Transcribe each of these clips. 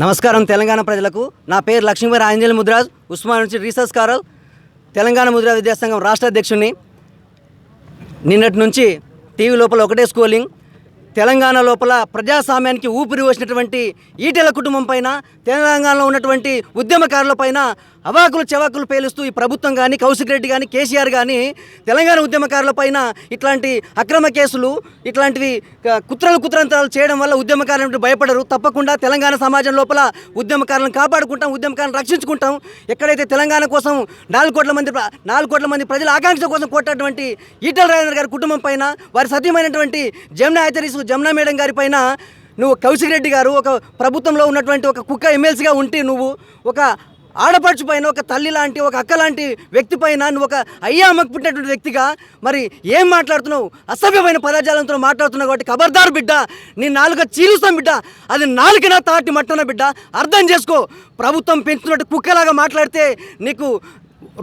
నమస్కారం తెలంగాణ ప్రజలకు. నా పేరు లక్ష్మీవారి ఆంజలి ముద్రాజ్. ఉస్మాన్ నుంచి రీసెర్చ్ కారల్ తెలంగాణ ముద్రా విద్యాసంఘం రాష్ట్ర అధ్యక్షుడిని నిన్నటి నుంచి టీవీ లోపల ఒకటే స్కూలింగ్. తెలంగాణ లోపల ప్రజాస్వామ్యానికి ఊపిరి వచ్చినటువంటి ఈటెల కుటుంబం పైన తెలంగాణలో ఉన్నటువంటి ఉద్యమకారుల పైన అవాకులు చెవాకులు పేలుస్తూ ఈ ప్రభుత్వం కానీ కౌశిక్ రెడ్డి కానీ కేసీఆర్ కానీ తెలంగాణ ఉద్యమకారుల పైన ఇట్లాంటి అక్రమ కేసులు ఇట్లాంటివి క- కుట్రలు కుతంత్రాలు చేయడం వల్ల ఉద్యమకారులు భయపడరు. తప్పకుండా తెలంగాణ సమాజం లోపల ఉద్యమకారులను కాపాడుకుంటాం ఉద్యమకారులను రక్షించుకుంటాం. ఎక్కడైతే తెలంగాణ కోసం నాలుగు కోట్ల మంది నాలుగు కోట్ల మంది ప్రజల ఆకాంక్ష కోసం కొట్టినటువంటి ఈటల రాజేంద్ర గారి కుటుంబం పైన వారి సతీమైనటువంటి జమునా ఐతరీసు జమునా మేడం గారి పైన నువ్వు కౌశిక్ రెడ్డి గారు ఒక ప్రభుత్వంలో ఉన్నటువంటి ఒక కుక్క ఎమ్మెల్సీగా ఉంటే నువ్వు ఒక ఆడపడుచు పైన ఒక తల్లి లాంటి ఒక అక్క లాంటి వ్యక్తి పైన నువ్వు ఒక అయ్యా అమ్మకు పుట్టినటువంటి వ్యక్తిగా మరి ఏం మాట్లాడుతున్నావు? అసభ్యమైన పదజాలంతో మాట్లాడుతున్నావు కాబట్టి ఖబర్దారు బిడ్డ నీ నాలుక చీలుస్తాం బిడ్డ అది నాలుకన తాటి మట్టన బిడ్డ అర్థం చేసుకో. ప్రభుత్వం పెంచుతున్నట్టు కుక్కలాగా మాట్లాడితే నీకు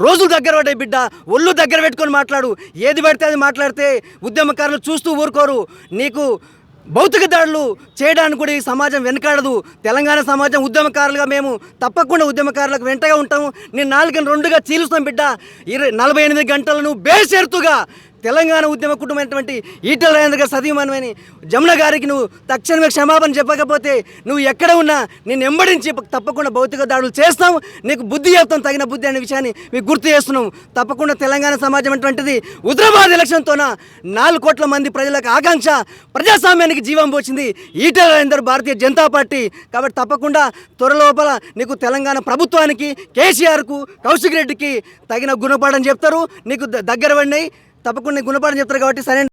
రోజులు దగ్గర పడే బిడ్డ ఒళ్ళు దగ్గర పెట్టుకొని మాట్లాడు. ఏది పడితే అది మాట్లాడితే ఉద్యమకారులు చూస్తూ ఊరుకోరు. నీకు భౌతిక దాడులు చేయడానికి కూడా ఈ సమాజం వెనకాడదు. తెలంగాణ సమాజం ఉద్యమకారులుగా మేము తప్పకుండా ఉద్యమకారులకు వెంటగా ఉంటాము. నేను నాలుగని రెండుగా చీలుస్తాం బిడ్డ. ఇరవై నలభై ఎనిమిది గంటలను బేషరతుగా తెలంగాణ ఉద్యమ కుటుంబమైనటువంటి ఈటల రాజేంద్ర గారి సతీమణమని జమున గారికి నువ్వు తక్షణమే క్షమాపణ చెప్పకపోతే నువ్వు ఎక్కడ ఉన్నా నేను ఎంబడించి తప్పకుండా భౌతిక దాడులు చేస్తాం. నీకు బుద్ధి చెప్తాం తగిన బుద్ధి అనే విషయాన్ని మీకు గుర్తు చేస్తున్నాం. తప్పకుండా తెలంగాణ సమాజం అటువంటిది హుద్రాబాద్ ఎలక్షన్తోన నాలుగు కోట్ల మంది ప్రజలకు ఆకాంక్ష ప్రజాస్వామ్యానికి జీవం పోచింది ఈటల రాజేందర్ భారతీయ జనతా పార్టీ. కాబట్టి తప్పకుండా త్వరలోపల నీకు తెలంగాణ ప్రభుత్వానికి కేసీఆర్కు కౌశిక్ రెడ్డికి తగిన గుణపాఠం చెప్తారు. నీకు ద- దగ్గర పడినాయి. తప్పకుండా గుణపాఠం చెప్తారు కాబట్టి సరే